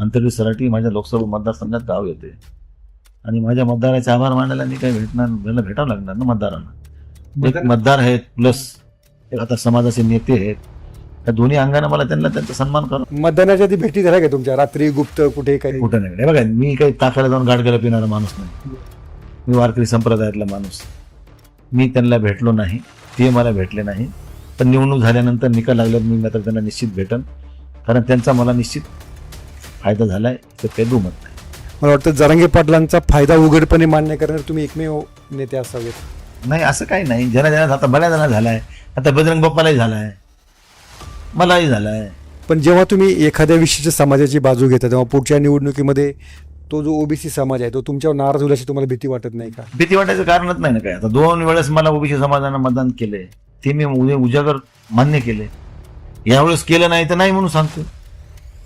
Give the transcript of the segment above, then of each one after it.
अंतर्गत सराटी माझ्या लोकसभा मतदारसंघात गाव येते. आणि माझ्या मतदाराचे आभार मानायला मी काही भेटणार मला भेटावं लागणार ना मतदारांना? एक मतदार आहेत प्लस एक आता समाजाचे नेते आहेत. त्या दोन्ही अंगाने मला त्यांना त्यांचा सन्मान करा. मतदानाच्या आधी भेटी झाल्या का तुमच्या? रात्री गुप्त कुठे काही? कुठं नाही. बघा मी काही ताकाला जाऊन गाडगेला पिणारा माणूस नाही. मी वारकरी संप्रदायातला माणूस. मी त्यांना भेटलो नाही ते मला भेटले नाही. पण निवडणूक झाल्यानंतर निकाल लागल्यावर मी मात्र त्यांना निश्चित भेटन. कारण त्यांचा मला निश्चित फायदा झालाय तर ते दुमत नाही मला वाटतं जरांगे पाटलांचा फायदा उघडपणे मान्य करणार तुम्ही एकमेव नेते असावेत. नाही असं काही नाही. ज्यांना ज्यांना आता बऱ्याच जणांना झालाय आता बजरंग बाप्पालाही झालाय मलाही झालाय. पण जेव्हा तुम्ही एखाद्या विशिष्ट समाजाची बाजू घेता तेव्हा पुढच्या निवडणुकीमध्ये तो जो ओबीसी समाज आहे तो तुमच्यावर नाराज होईल अशी तुम्हाला भीती वाटत नाही का? भीती वाटायचं कारणच नाही ना काय? आता दोन वेळेस मला ओबीसी समाजानं मतदान केलंय. ते मी उद्या उजागर मान्य केले यावेळेस केलं नाही तर नाही म्हणून सांगतो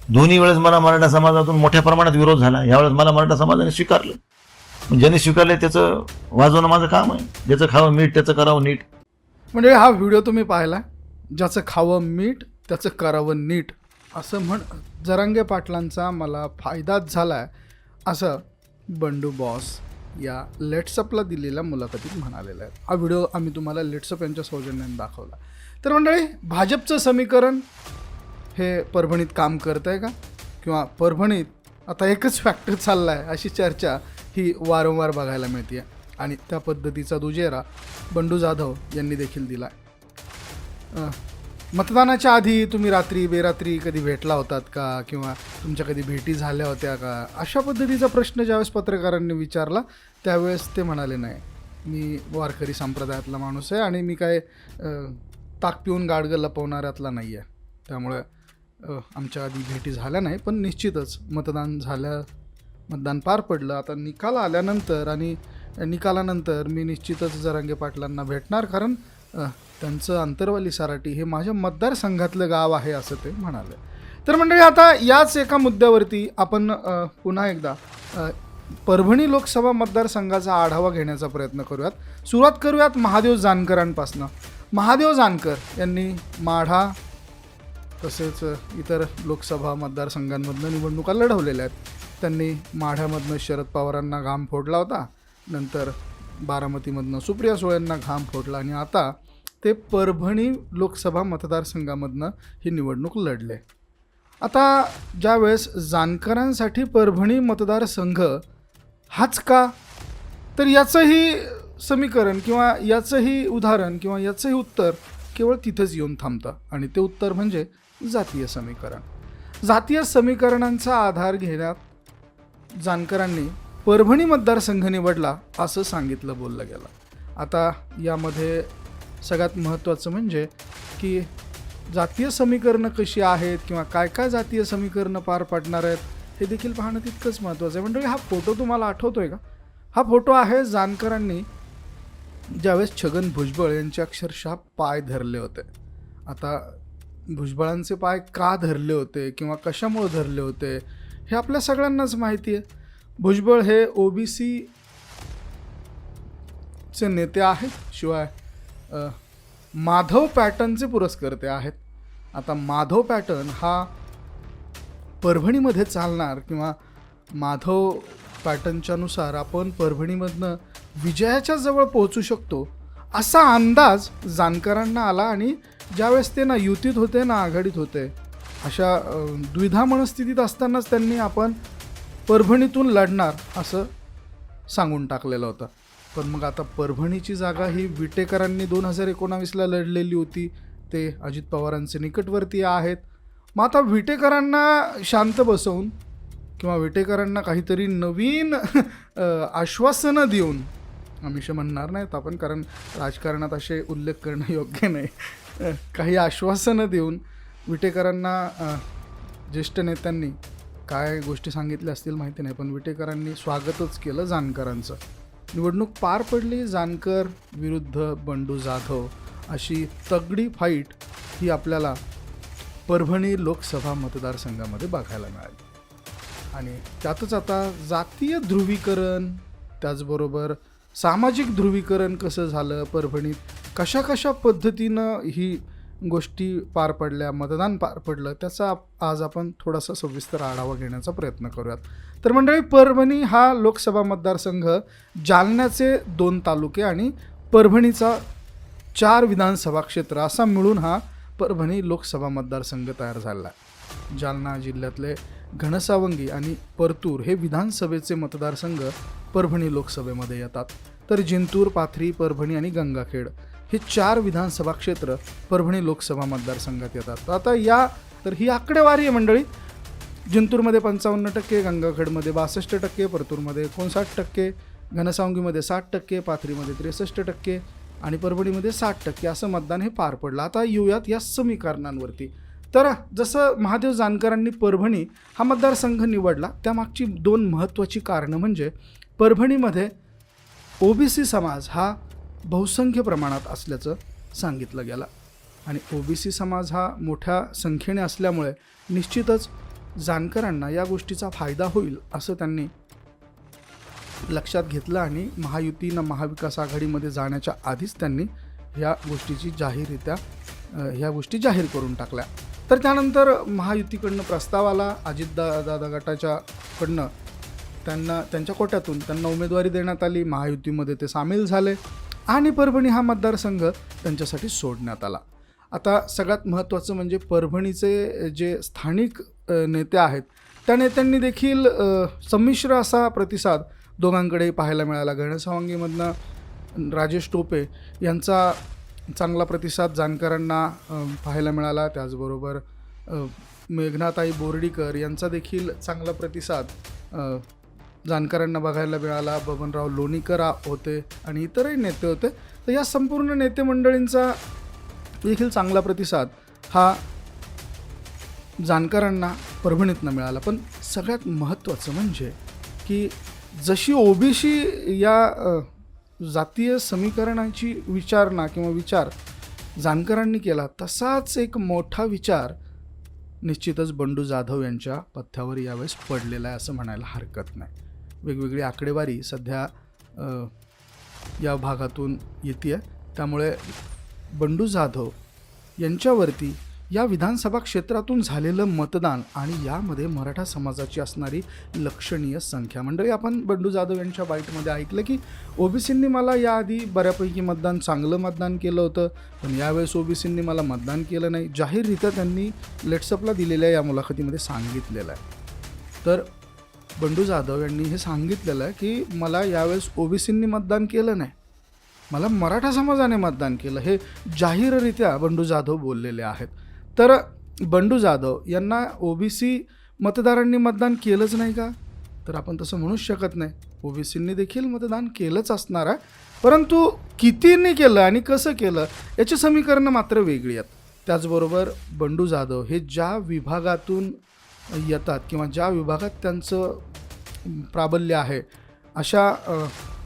दोन्ही वेळेस मला मराठा समाजातून मोठ्या प्रमाणात विरोध झाला. यावेळेस मला मराठा समाजाने स्वीकारलं. ज्याने स्वीकारले त्याचं वाजवणं माझं काम आहे. ज्याचं खावं मीठ त्याचं करावं नीट. म्हणजे हा व्हिडिओ तुम्ही पाहिला? ज्याचं खावं मीठ त्याचं करावं नीट. असं म्हण जरांगे पाटलांचा मला फायदाच झाला आहे असं बंडू बॉस या लेट्सअपला दिलेल्या मुलाखतीत म्हणालेलं आहे. हा व्हिडिओ आम्ही तुम्हाला लेट्सअप यांच्या सौजन्याने दाखवला. तर मंडळी भाजपचं समीकरण हे परभणीत काम करत आहे का? किंवा परभणीत आता एकच फॅक्टर चालला आहे अशी चर्चा ही वारंवार बघायला मिळते आणि त्या पद्धतीचा दुजेरा बंडू जाधव यांनी देखील दिला आहे मतदानाच्या आधी तुम्ही रात्री बेरात्री कधी भेटला होतात का? किंवा तुमच्या कधी भेटी झाल्या होत्या का? अशा पद्धतीचा प्रश्न ज्यावेळेस पत्रकारांनी विचारला त्यावेळेस ते म्हणाले नाही मी वारकरी संप्रदायातला माणूस आहे आणि मी काय ताक पिऊन गाडगं लपवणाऱ्यातला नाही आहे त्यामुळे आमच्या आधी भेटी झाल्या नाही पण निश्चितच मतदान झाल्या मतदान पार पडलं. आता निकाल आल्यानंतर आणि निकालानंतर मी निश्चितच जरांगे पाटलांना भेटणार कारण त्यांचं अंतरवाली सराटी हे माझ्या मतदारसंघातलं गाव आहे असं ते म्हणाले. तर मंडळी आता याच एका मुद्द्यावरती आपण पुन्हा एकदा परभणी लोकसभा मतदारसंघाचा आढावा घेण्याचा प्रयत्न करूयात. सुरुवात करूयात महादेव जानकरांपासनं. महादेव जानकर यांनी माढा तसेच इतर लोकसभा मतदारसंघांमधनं निवडणुका लढवलेल्या आहेत. त्यांनी माढ्यामधनं शरद पवारांना घाम फोडला होता. नंतर बारामतीमधनं सुप्रिया सुळेंना घाम फोडला आणि आता ते परभणी लोकसभा मतदारसंघामधनं ही निवडणूक लढले. आता ज्यावेळेस जानकरांसाठी परभणी मतदारसंघ हाच का? तर याचंही समीकरण किंवा याचंही उदाहरण किंवा याचंही उत्तर केवळ तिथंच येऊन थांबतं. आणि ते उत्तर म्हणजे जातीय समीकरण. जातीय समीकरणांचा आधार घेण्यात जानकरांनी परभणी मतदारसंघ निवडला असं सांगितलं बोललं गेलं. आता यामध्ये सगळ्यात महत्त्वाचं म्हणजे की जातीय समीकरणं कशी आहेत किंवा काय काय जातीय समीकरणं पार पाडणार आहेत हे देखील पाहणं तितकंच महत्त्वाचं आहे. म्हणजे हा फोटो तुम्हाला आठवतो आहे का? हा फोटो आहे जानकरांनी ज्यावेळेस छगन भुजबळ यांचे अक्षरशः पाय धरले होते. आता भुजबळांचे पाय का धरले होते किंवा कशामुळे धरले होते हे आपल्या सगळ्यांनाच माहिती आहे. भुजबळ हे ओ बी सी चे नेते आहेत शिवाय माधव पॅटर्नचे पुरस्कर्ते आहेत. आता माधव पॅटर्न हा परभणीमध्ये चालणार किंवा माधव पॅटर्नच्यानुसार आपण परभणीमधनं विजयाच्या जवळ पोहोचू शकतो असा अंदाज जानकरांना आला आणि ज्यावेळेस ते ना युतीत होते ना आघाडीत होते अशा द्विधा मनस्थितीत असतानाच त्यांनी आपण परभणीतून लढणार असं सांगून टाकलेलं होतं. पण मग आता परभणीची जागा ही विटेकरांनी दोन हजार एकोणावीसला लढलेली होती. ते अजित पवारांचे निकटवर्ती आहेत. मग आता विटेकरांना शांत बसवून किंवा विटेकरांना काहीतरी नवीन आश्वासनं देऊन आम्ही म्हणणार नाहीत आपण कारण राजकारणात असे उल्लेख करणं योग्य नाही. काही आश्वासनं देऊन विटेकरांना ज्येष्ठ नेत्यांनी काय गोष्टी सांगितल्या असतील माहिती नाही पण विटेकरांनी स्वागतच केलं जानकरांचं. निवडणूक पार पडली जानकर विरुद्ध बंडू जाधव अशी तगडी फाईट ही आपल्याला परभणी लोकसभा मतदारसंघामध्ये बघायला मिळाली. आणि त्यातच आता जातीय ध्रुवीकरण त्याचबरोबर सामाजिक ध्रुवीकरण कसं झालं परभणीत? कशा कशा पद्धतीनं ही गोष्टी पार पडल्या मतदान पार पडलं? त्याचा आज आपण थोडासा सविस्तर आढावा घेण्याचा प्रयत्न करूयात. तर मंडळी परभणी हा लोकसभा मतदारसंघ जालन्याचे दोन तालुके आणि परभणीचा चार विधानसभा क्षेत्र असा मिळून हा परभणी लोकसभा मतदारसंघ तयार झाला. आहे जालना जिल्ह्यातले घनसावंगी आणि परतूर हे विधानसभेचे मतदारसंघ परभणी लोकसभेमध्ये येतात. तर जिंतूर पाथरी परभणी आणि गंगाखेड हे चार विधानसभा क्षेत्र परभणी लोकसभा मतदारसंघात येतात. तर आता या तर ही आकडेवारी आहे मंडळी. जिंतूरमध्ये पंचावन्न टक्के गंगाखेडमध्ये बासष्ट टक्के परतूरमध्ये एकोणसाठ टक्के घनसावंगीमध्ये साठ टक्के पाथरीमध्ये त्रेसष्ट टक्के आणि परभणीमध्ये साठ टक्के असं मतदान हे पार पडलं. आता येऊयात या समीकरणांवरती. तर जसं महादेव जानकरांनी परभणी हा मतदारसंघ निवडला त्यामागची दोन महत्त्वाची कारणं म्हणजे परभणीमध्ये ओबीसी समाज हा बहुसंख्य प्रमाणात असल्याचं सांगितलं गेलं. आणि ओबीसी समाज हा मोठ्या संख्येने असल्यामुळे निश्चितच जानकरांना या गोष्टीचा फायदा होईल असं त्यांनी लक्षात घेतलं आणि महायुतीनं महाविकास आघाडीमध्ये जाण्याच्या आधीच त्यांनी ह्या गोष्टीची जाहीररित्या ह्या गोष्टी जाहीर करून टाकल्या. तर त्यानंतर महायुतीकडनं प्रस्ताव आला अजितदा दादा गटाच्याकडनं त्यांना त्यांच्या कोट्यातून त्यांना उमेदवारी देण्यात आली महायुतीमध्ये ते सामील झाले आणि परभणी हा मतदारसंघ त्यांच्यासाठी सोडण्यात आला. आता सगळ्यात महत्त्वाचं म्हणजे परभणीचे जे स्थानिक नेते आहेत त्या नेत्यांनी देखील संमिश्र असा प्रतिसाद दोघांकडेही पाहायला मिळाला. गणसावंगीमधनं राजेश टोपे यांचा चांगला प्रतिसाद जानकरांना पाहायला मिळाला. त्याचबरोबर मेघनाताई बोर्डीकर यांचा देखील चांगला प्रतिसाद जानकरांना बघायला मिळाला. बबनराव लोणीकर होते आणि इतरही नेते होते. तर या संपूर्ण नेते मंडळींचा देखील चांगला प्रतिसाद हा जानकरांना परभणीतनं मिळाला. पण सगळ्यात महत्त्वाचं म्हणजे की जशी ओबीसी या जातीय समीकरणाची विचारणा किंवा विचार जानकरांनी केला तसाच एक मोठा विचार निश्चितच बंडू जाधव यांच्या पथ्यावर यावेळेस पडलेला आहे असं म्हणायला हरकत नाही. वेगवेगळी आकडेवारी सध्या या भागातून येते आहे त्यामुळे बंडू जाधव यांच्यावरती या विधानसभा क्षेत्रातून झालेलं मतदान आणि यामध्ये मराठा समाजाची असणारी लक्षणीय संख्या. मंडळी आपण बंडू जाधव यांच्या बाईटमध्ये ऐकलं की ओबीसींनी मला याआधी बऱ्यापैकी मतदान चांगलं मतदान केलं होतं पण यावेळेस ओबीसींनी मला मतदान केलं नाही. जाहीररित्या त्यांनी लेट्सअपला दिलेल्या या मुलाखतीमध्ये सांगितलेलं आहे. तर बंडू जाधव यांनी हे सांगितलेलं आहे की मला यावेळेस ओबीसींनी मतदान केलं नाही. मला मराठा समाजाने मतदान केलं. हे जाहीररित्या बंडू जाधव बोललेले आहेत. तर बंडू जाधव यांना ओबीसी मतदारांनी मतदान केलंच नाही का? तर आपण तसं म्हणूच शकत नाही. ओबीसींनी देखील मतदान केलंच असणार आहे. परंतु कितींनी केलं आणि कसं केलं याची समीकरणं मात्र वेगळी आहेत. त्याचबरोबर बंडू जाधव हे ज्या विभागातून येतात किंवा ज्या विभागात त्यांचं प्राबल्य आहे अशा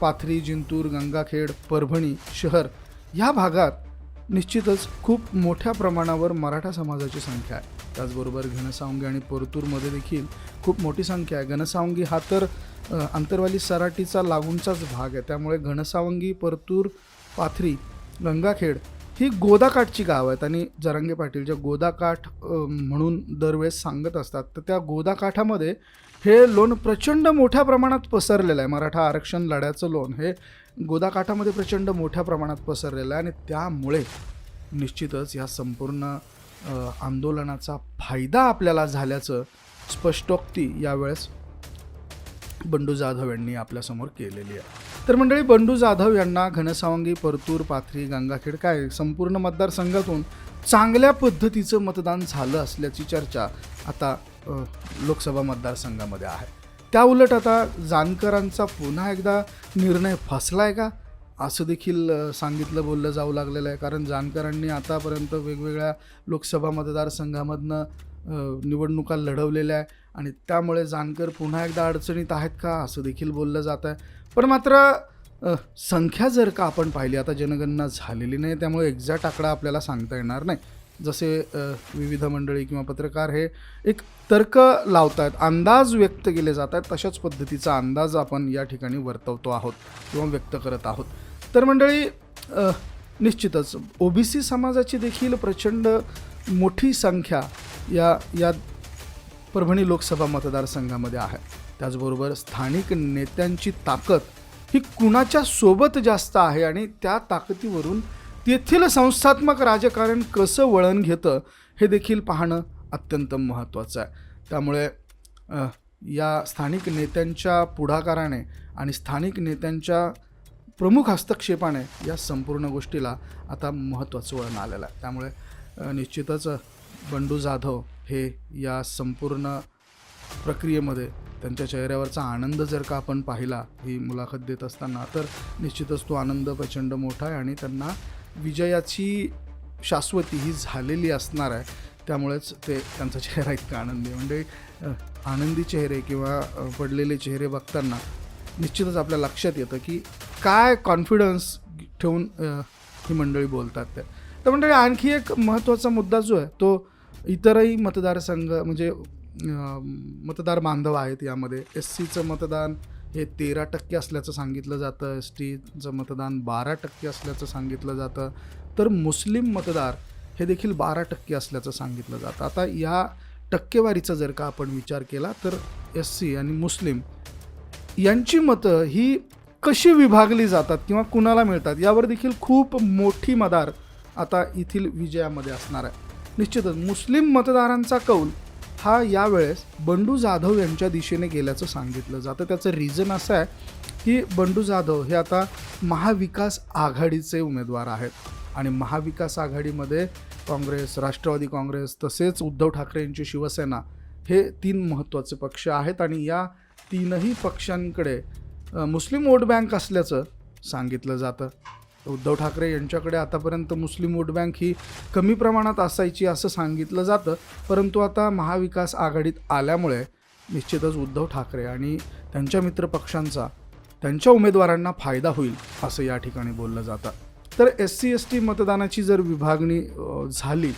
पाथरी जिंतूर गंगाखेड परभणी शहर ह्या भागात निश्चितच खूप मोठ्या प्रमाणावर मराठा समाजाची संख्या आहे. त्याचबरोबर घनसावंगी आणि परतूरमध्ये देखील खूप मोठी संख्या आहे. घनसावंगी हा तर आंतरवाली सराटीचा लागूनचाच भाग आहे. त्यामुळे घनसावंगी परतूर पाथरी गंगाखेड ही गोदाकाठची गाव आहेत आणि जरांगे पाटील ज्या गोदाकाठ म्हणून दरवेळेस सांगत असतात तर त्या गोदाकाठामध्ये हे लोन प्रचंड मोठ्या प्रमाणात पसरलेलं आहे. मराठा आरक्षण लढ्याचं लोन हे गोदाकाठामध्ये प्रचंड मोठ्या प्रमाणात पसरलेलं आहे आणि त्यामुळे निश्चितच या संपूर्ण आंदोलनाचा फायदा आपल्याला झाल्याचं स्पष्टोक्ती यावेळेस बंडू जाधव यांनी आपल्यासमोर केलेली आहे. तर मंडळी बंडू जाधव यांना घनसावंगी परतूर पाथरी गंगाखेड काय संपूर्ण मतदारसंघातून चांगल्या पद्धतीचं मतदान झालं असल्याची चर्चा आता लोकसभा मतदारसंघामध्ये आहे. त्या उलट आता जानकरांचा पुन्हा एकदा निर्णय फसलाय का? असं देखील सांगितलं बोललं जाऊ लागलेलं आहे. कारण जानकरांनी आतापर्यंत वेगवेगळ्या लोकसभा मतदारसंघामधनं निवडणुका लढवलेल्या आहे आणि त्यामुळे जानकर पुन्हा एकदा अडचणीत आहेत का असं देखील बोललं जात आहे. पण मात्र संख्या जर का आपण पाहिली आता जनगणना झालेली नाही त्यामुळे एक्झॅक्ट आकडा आपल्याला सांगता येणार नाही. जसे विविध मंडळी किंवा पत्रकार हे एक तर्क लावत आहेत अंदाज व्यक्त केले जात आहेत तशाच पद्धतीचा अंदाज आपण या ठिकाणी वर्तवतो आहोत किंवा व्यक्त करत आहोत. तर मंडळी निश्चितच ओबीसी समाजाची देखील प्रचंड मोठी संख्या या या परभणी लोकसभा मतदारसंघामध्ये आहे. त्याचबरोबर स्थानिक नेत्यांची ताकद ही कुणाच्या सोबत जास्त आहे आणि त्या ताकदीवरून तेथील संस्थात्मक राजकारण कसं वळण घेतं हे देखील पाहणं अत्यंत महत्त्वाचं आहे. त्यामुळे या स्थानिक नेत्यांच्या पुढाकाराने आणि स्थानिक नेत्यांच्या प्रमुख हस्तक्षेपाने या संपूर्ण गोष्टीला आता महत्त्वाचं वळण आलेलं आहे. त्यामुळे निश्चितच बंडू जाधव हे या संपूर्ण प्रक्रियेमध्ये त्यांच्या चेहऱ्यावरचा आनंद जर का आपण पाहिला ही मुलाखत देत असताना तर निश्चितच तो आनंद प्रचंड मोठा आहे आणि त्यांना विजयाची शाश्वती ही झालेली असणार आहे त्यामुळेच ते त्यांचा चेहरा इतका आनंदी आहे. म्हणजे आनंदी चेहरे किंवा पडलेले चेहरे बघताना निश्चितच आपल्या लक्षात येतं की काय कॉन्फिडन्स ठेवून ही मंडळी बोलतात त्या तर म्हणजे आणखी एक महत्त्वाचा मुद्दा जो आहे तो इतरही मतदारसंघ म्हणजे मतदार बांधव आहेत यामध्ये. एस सीचं मतदान हे तेरा टक्के असल्याचं सांगितलं जातं. एस टीचं मतदान बारा टक्के असल्याचं सांगितलं जातं. तर मुस्लिम मतदार हे देखील बारा टक्के असल्याचं सांगितलं जातं. आता या टक्केवारीचा जर का आपण विचार केला तर एस सी आणि मुस्लिम यांची मतं ही कशी विभागली जातात किंवा कुणाला मिळतात यावर देखील खूप मोठी मदार आता येथील विजयामध्ये असणार आहे. निश्चितच मुस्लिम मतदारांचा कौल हा यावेळेस बंडू जाधव यांच्या दिशेने गेल्याचं सांगितलं जातं. त्याचं रिझन असं आहे की बंडू जाधव हे आता महाविकास आघाडीचे उमेदवार आहेत. आणि महाविकास आघाडीमध्ये काँग्रेस राष्ट्रवादी काँग्रेस तसेच उद्धव ठाकरे यांची शिवसेना हे तीन महत्त्वाचे पक्ष आहेत आणि या तीनही पक्षांकडे मुस्लिम वोट बँक असल्याचं सांगितलं जातं. उद्धव ठाकरे यांच्याकडे आतापर्यंत मुस्लिम वोट बँक ही कमी प्रमाणात असायची असं सांगितलं जातं. परंतु आता महाविकास आघाडीत आल्यामुळे निश्चितच उद्धव ठाकरे आणि त्यांच्या मित्रपक्षांचा त्यांच्या उमेदवारांना फायदा होईल असं या ठिकाणी बोललं जातं. तर एस सी एस टी मतदानाची जर विभागणी झाली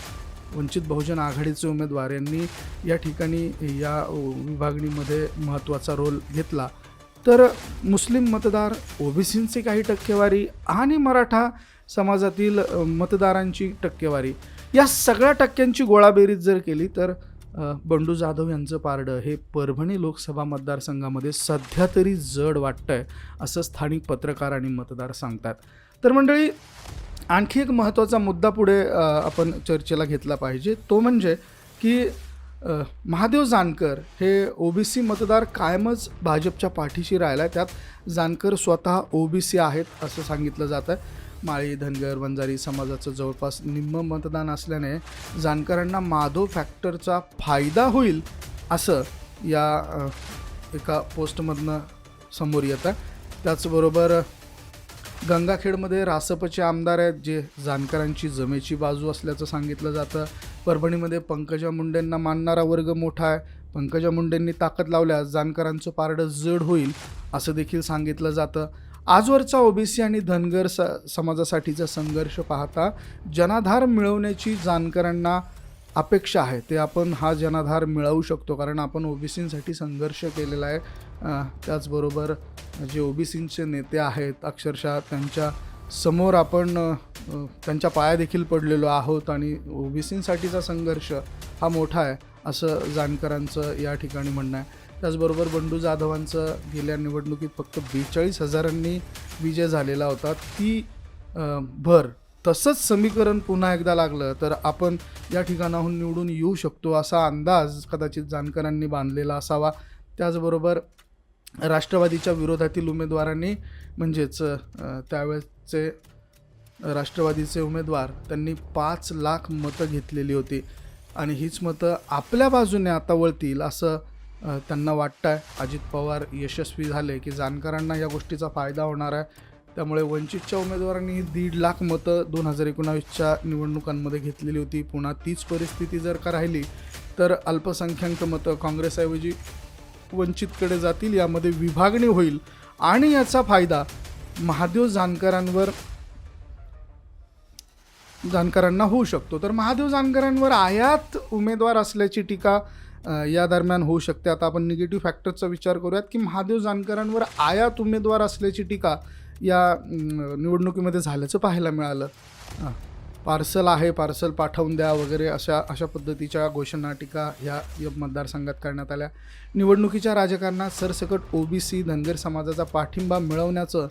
वंचित बहुजन आघाडीचे उमेदवार यांनी या ठिकाणी या विभागणीमध्ये महत्त्वाचा रोल घेतला तर मुस्लिम मतदार ओबीसींची काही टक्केवारी आणि मराठा समाजातील मतदारांची टक्केवारी या सगळ्या टक्क्यांची गोळाबेरीज जर केली तर बंडू जाधव यांचं पारडं हे परभणी लोकसभा मतदारसंघामध्ये सध्या तरी जड वाटतंय असं स्थानिक पत्रकार आणि मतदार सांगतात. तर मंडळी आणखी एक महत्त्वाचा मुद्दा पुढे आपण चर्चेला घेतला पाहिजे. तो म्हणजे की महादेव जानकर हे ओबीसी मतदार कायमच भाजपच्या पाठीशी राहिला आहे त्यात जानकर स्वतः ओबीसी आहेत असं सांगितलं जातं माळी धनगर वंजारी समाजाचं जवळपास निम्म मतदान असल्याने जानकरांना माधव फॅक्टरचा फायदा होईल असं या एका पोस्टमधनं समोर येतं त्याचबरोबर गंगाखेडमध्ये रासपचे आमदार आहेत जे जानकरांची जमेची बाजू असल्याचं सांगितलं जातं. परभणीमध्ये पंकजा मुंडेंना मानणारा वर्ग मोठा आहे. पंकजा मुंडेंनी ताकद लावल्यास जानकरांचं पारडं जड होईल असं देखील सांगितलं जातं. आजवरचा ओबीसी आणि धनगर स समाजासाठीचा संघर्ष पाहता जनाधार मिळवण्याची जानकरांना अपेक्षा आहे. ते आपण हा जनाधार मिळवू शकतो कारण आपण ओबीसींसाठी संघर्ष केलेला आहे. त्याचबरोबर जे ओबीसींचे नेते आहेत अक्षरशः त्यांच्यासमोर आपण त्यांच्या पायादेखील पडलेलो आहोत आणि ओबीसींसाठीचा संघर्ष हा मोठा आहे असं जानकरांचं या ठिकाणी म्हणणं आहे. त्याचबरोबर बंडू जाधवांचं गेल्या निवडणुकीत फक्त बेचाळीस हजारांनी विजय झालेला होता. ती भर तसंच समीकरण पुन्हा एकदा लागलं तर आपण या ठिकाणाहून निवडून येऊ शकतो असा अंदाज कदाचित जानकरांनी बांधलेला असावा. त्याचबरोबर राष्ट्रवादीच्या विरोधातील उमेदवारांनी म्हणजेच त्यावेळेसचे राष्ट्रवादीचे उमेदवार त्यांनी पाच लाख मतं घेतलेली होती. आणि हीच मतं आपल्या बाजूने आता वळतील असं त्यांना वाटतं आहे अजित पवार यशस्वी झाले की जानकरांना या गोष्टीचा फायदा होणार आहे. त्यामुळे वंचितच्या उमेदवारांनी दीड लाख मतं दोन हजार एकोणावीसच्या निवडणुकांमध्ये घेतलेली होती. पुन्हा तीच परिस्थिती जर का राहिली तर अल्पसंख्याक मतं काँग्रेसऐवजी वंचितकडे जातील यामध्ये विभागणी होईल. आणि याचा फायदा महादेव जानकरांवर जानकरांना होऊ शकतो. तर महादेव जानकरांवर आयात उमेदवार असल्याची टीका या दरम्यान होऊ शकते. आता आपण निगेटिव्ह फॅक्टरचा विचार करूयात की महादेव जानकरांवर आयात उमेदवार असल्याची टीका या निवडणुकीमध्ये झाल्याचं पाहायला मिळालं. हां. पार्सल आहे पार्सल पाठवून द्या वगैरे अशा अशा पद्धतीच्या घोषणा टीका ह्या या मतदारसंघात करण्यात आल्या. निवडणुकीच्या राजकारणात सरसकट ओबीसी धनगर समाजाचा पाठिंबा मिळवण्याचं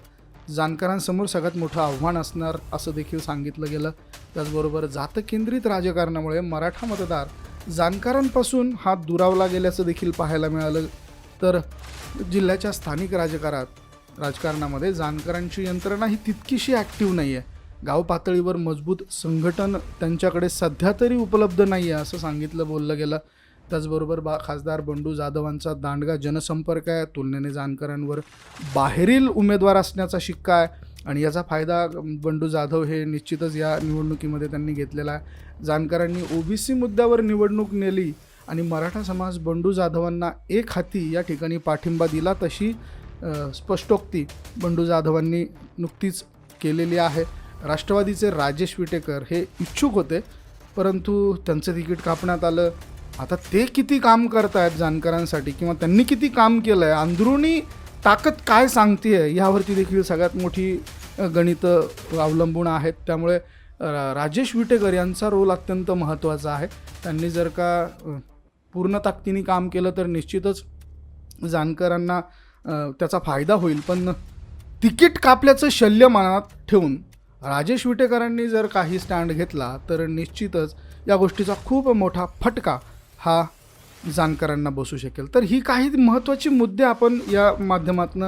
जाणकारांसमोर सगळ्यात मोठं आव्हान असणार असं देखील सांगितलं गेलं. त्याचबरोबर जातकेंद्रित राजकारणामुळे मराठा मतदार जाणकारांपासून हा दुरावला गेल्याचं देखील पाहायला मिळालं. तर जिल्ह्याच्या स्थानिक राजकारात राजकारणामध्ये जाणकारांची यंत्रणा ही तितकीशी ॲक्टिव्ह नाही आहे गाव पातळीवर मजबूत संघटन त्यांच्याकडे सध्या तरी उपलब्ध नाही आहे असं सांगितलं बोललं गेलं. त्याचबरोबर बा खासदार बंडू जाधवांचा दांडगा जनसंपर्क आहे. तुलनेने जाणकारांवर बाहेरील उमेदवार असण्याचा शिक्का आहे आणि याचा फायदा बंडू जाधव हे निश्चितच या निवडणुकीमध्ये त्यांनी घेतलेला आहे. जाणकारांनी ओबीसी मुद्द्यावर निवडणूक नेली आणि मराठा समाज बंडू जाधवांना एक हाती या ठिकाणी पाठिंबा दिला तशी स्पष्टोक्ती बंडू जाधवांनी नुकतीच केलेली आहे. राष्ट्रवादीचे राजेश विटेकर हे इच्छुक होते परंतु त्यांचं तिकीट कापण्यात आलं. आता ते किती काम करतायत जाणकारांसाठी किंवा त्यांनी किती काम केलं आहे अंदरुणी ताकद काय सांगते आहे यावरती देखील सगळ्यात मोठी गणितं अवलंबून आहेत. त्यामुळे राजेश विटेकर यांचा रोल अत्यंत महत्त्वाचा आहे. त्यांनी जर का पूर्ण ताकदीने काम केलं तर निश्चितच जाणकारांना त्याचा फायदा होईल. पण तिकीट कापल्याचं शल्य मनात ठेवून राजेश विटेकरांनी जर काही स्टँड घेतला तर निश्चितच या गोष्टीचा खूप मोठा फटका हा जानकरांना बसू शकेल. तर ही काही महत्त्वाची मुद्दे आपण या माध्यमातून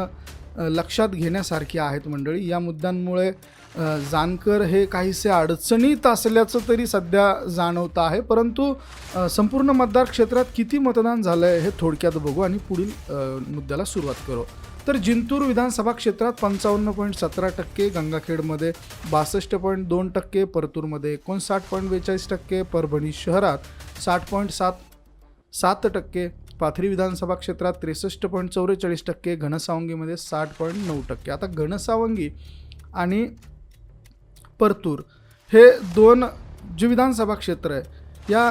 लक्षात घेण्यासारखी आहेत मंडळी. या मुद्द्यांमुळे जानकर हे काहीसे अडचणीत असल्याचं तरी सध्या जाणवतं आहे. परंतु संपूर्ण मतदार क्षेत्रात किती मतदान झालं आहे हे थोडक्यात बघू आणि पुढील मुद्द्याला सुरुवात करू. तर जिंतूर विधानसभा क्षेत्रात पंचावन्न पॉईंट सतरा टक्के गंगाखेडमध्ये बासष्ट पॉईंट दोन टक्के परतूरमध्ये एकोणसाठ पॉईंट बेचाळीस टक्के परभणी शहरात साठ पॉईंट सात सात टक्के पाथरी विधानसभा क्षेत्रात त्रेसष्ट पॉईंट चौवेचाळीस टक्के घनसावंगीमध्ये साठ पॉईंट नऊ टक्के. आता घनसावंगी आणि परतूर हे दोन जे विधानसभा क्षेत्र आहे या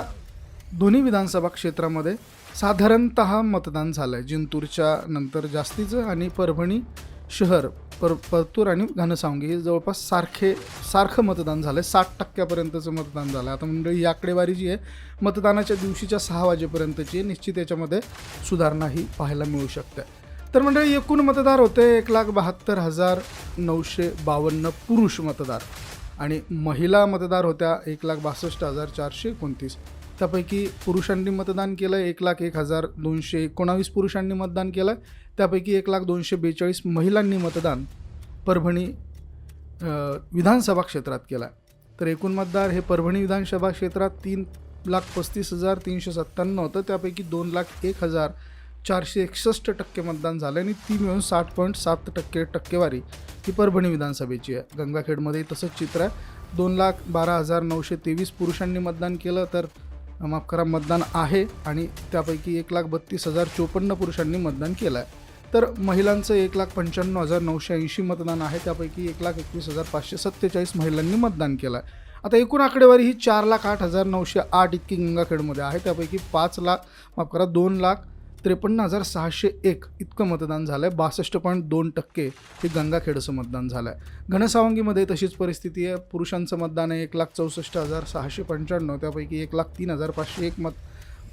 दोन्ही विधानसभा क्षेत्रामध्ये साधारणत मतदान झालं आहे जिंतूरच्या नंतर जास्तीचं आणि परभणी शहर पर परतूर आणि घनसावंगी हे जवळपास सारखे सारखं मतदान झालं आहे साठ टक्क्यापर्यंतचं मतदान झालं आहे आता मंडळी ही आकडेवारी जी आहे मतदानाच्या दिवशीच्या सहा वाजेपर्यंतची आहे. निश्चित याच्यामध्ये सुधारणा ही पाहायला मिळू शकते. तर मंडळी एकूण मतदार होते एक लाख बहात्तर हजार नऊशे बावन्न पुरुष मतदार आणि महिला मतदार होत्या एक लाख बासष्ट हजार चारशे एकोणतीस. त्यापैकी पुरुषांनी मतदान केलं एक लाख एक हजार दोनशे एकोणावीस पुरुषांनी मतदान केलं त्यापैकी एक लाख दोनशे बेचाळीस महिलांनी मतदान परभणी विधानसभा क्षेत्रात केला. तर एकूण मतदार हे परभणी विधानसभा क्षेत्रात तीन लाख पस्तीस हजार तीनशे सत्त्याण्णव होतं. त्यापैकी दोन लाख एक हजार चारशे एकसष्ट टक्के मतदान झालं आणि ती मिळून साठ पॉईंट सात टक्के टक्केवारी ही परभणी विधानसभेची आहे. गंगाखेडमध्ये तसंच चित्र आहे. दोन लाख बारा हजार नऊशे तेवीस पुरुषांनी मतदान केलं तर माफ करा मतदान आहे आणि त्यापैकी एक लाख बत्तीस हजार चोपन्न पुरुषांनी मतदान केलं आहे तर महिलांचं एक लाख पंच्याण्णव हजार नऊशे ऐंशी मतदान आहे त्यापैकी एक लाख एकवीस हजार पाचशे सत्तेचाळीस महिलांनी मतदान केलं आहे आता एकूण आकडेवारी ही चार लाख आठ हजार नऊशे आठ इतकी गंगाखेडमध्ये आहे त्यापैकी पाच लाख माफ करा दोन लाख त्रेपन्न हजार सहाशे एक इतकं मतदान झालं आहे बासष्ट पॉईंट दोन टक्के हे गंगाखेडचं मतदान झालं आहे घनसावंगीमध्ये तशीच परिस्थिती आहे. पुरुषांचं मतदान आहे एक लाख चौसष्ट हजार सहाशे पंच्याण्णव त्यापैकी एक लाख तीन हजार पाचशे एक मत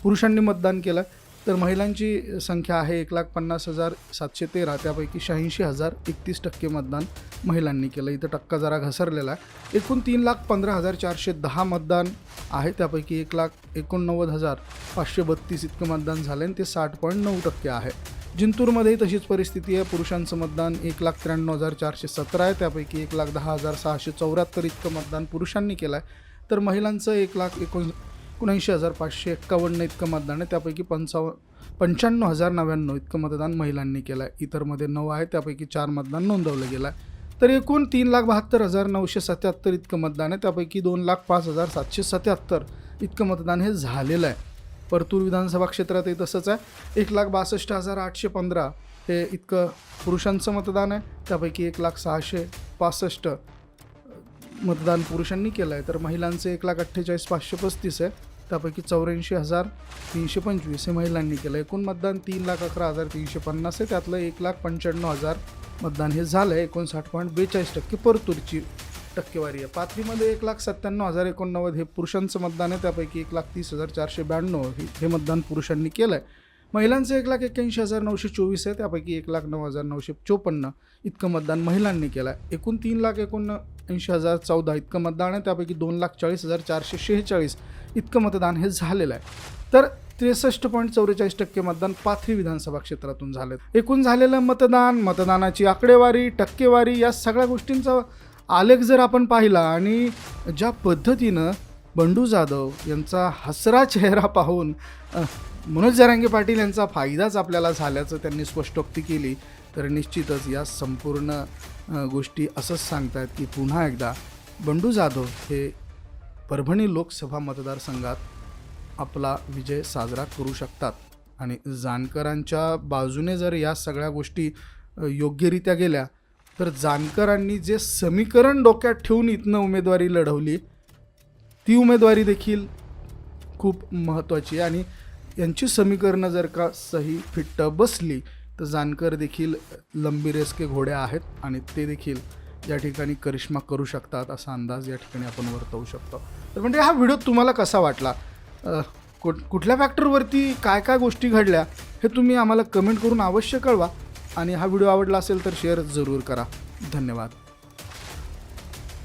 पुरुषांनी मतदान केलं तर महिलांची संख्या आहे एक लाख पन्नास हजार सातशे तेरा. त्यापैकी शहाऐंशी हजार एकतीस टक्के मतदान महिलांनी केलं. इथं टक्का जरा घसरलेला आहे. एकूण तीन लाख पंधरा हजार चारशे दहा मतदान आहे. त्यापैकी एक लाख एकोणनव्वद हजार पाचशे बत्तीस इतकं मतदान झालं आणि ते साठ पॉईंट नऊ टक्के आहे. जिंतूरमध्येही तशीच परिस्थिती आहे. पुरुषांचं मतदान एक लाख त्र्याण्णव हजार चारशे सतरा आहे. त्यापैकी एक लाख दहा हजार सहाशे चौऱ्याहत्तर इतकं मतदान पुरुषांनी केलं आहे तर महिलांचं एक लाख एकोण एकोणऐंशी हजार पाचशे एक्कावन्न इतकं मतदान आहे. त्यापैकी पंचावन्न पंच्याण्णव हजार नव्याण्णव इतकं मतदान महिलांनी केलं आहे. इतरमध्ये नऊ आहे त्यापैकी चार मतदान नोंदवलं गेलं आहे. तर एकूण तीन लाख बहात्तर हजार नऊशे सत्याहत्तर इतकं मतदान आहे. त्यापैकी दोन लाख पाच हजार सातशे सत्याहत्तर इतकं मतदान हे झालेलं आहे. परतूर विधानसभा क्षेत्रातही तसंच आहे. एक लाख बासष्ट हजार आठशे पंधरा हे इतकं पुरुषांचं मतदान आहे. त्यापैकी एक लाख सहाशे पासष्ट मतदान पुरुषांनी केलं आहे. तर महिलांचं एक लाख अठ्ठेचाळीस पाचशे पस्तीस आहे. त्यापैकी चौऱ्याऐंशी हजार तीनशे पंचवीस हे महिलांनी केलं. एकूण मतदान तीन लाख अकरा हजार तीनशे पन्नास आहे. त्यातलं एक लाख पंच्याण्णव हजार मतदान हे झालं आहे. एकोणसाठ पॉईंट बेचाळीस टक्के परतूरची टक्केवारी आहे. पाथरीमध्ये एक लाख सत्त्याण्णव हजार एकोणनव्वद हे पुरुषांचं मतदान आहे. त्यापैकी एक लाख तीस हजार चारशे ब्याण्णव हे हे मतदान पुरुषांनी केलं आहे महिलांचं एक लाख एक्क्याऐंशी हजार नऊशे चोवीस आहे त्यापैकी एक लाख नऊ हजार नऊशे चोपन्न इतकं मतदान महिलांनी केलं आहे एकूण तीन लाख एकोण ऐंशी हजार चौदा इतकं मतदान आहे त्यापैकी दोन लाख चाळीस हजार चारशे शेहेचाळीस इतकं मतदान हे झालेलं आहे. तर त्रेसष्ट पॉईंट चौवेचाळीस टक्के मतदान पाथरी विधानसभा क्षेत्रातून झालं. एकूण झालेलं मतदान मतदानाची आकडेवारी टक्केवारी या सगळ्या गोष्टींचा आलेख जर आपण पाहिला आणि ज्या पद्धतीनं बंडू जाधव यांचा हसरा चेहरा पाहून मनोज जरांगे पाटील यांचा फायदाच आपल्याला झाल्याचं त्यांनी स्पष्टोक्ती केली. तर निश्चितच या संपूर्ण गोष्टी असंच सांगतात की पुन्हा एकदा बंडू जाधव हे परभणी लोकसभा मतदारसंघात आपला विजय साजरा करू शकतात. आणि जानकरांच्या बाजूने जर या सगळ्या गोष्टी योग्यरित्या गेल्या तर जानकरांनी जे समीकरण डोक्यात ठेवून इथनं उमेदवारी लढवली ती उमेदवारी देखील खूप महत्त्वाची आहे. आणि यांची समीकरणं जर का सही फिट्ट बसली तर जानकर देखील लंबी रेस के घोड्या आहेत आणि ते देखील या ठिकाणी करिश्मा करू शकतात असा अंदाज या ठिकाणी आपण वर्तवू शकतो. तर म्हणजे हा व्हिडिओ तुम्हाला कसा वाटला? अ, कुठ कुठल्या फॅक्टरवरती काय काय गोष्टी घडल्या हे तुम्ही आम्हाला कमेंट करून अवश्य कळवा. आणि हा व्हिडिओ आवडला असेल तर शेअर जरूर करा. धन्यवाद.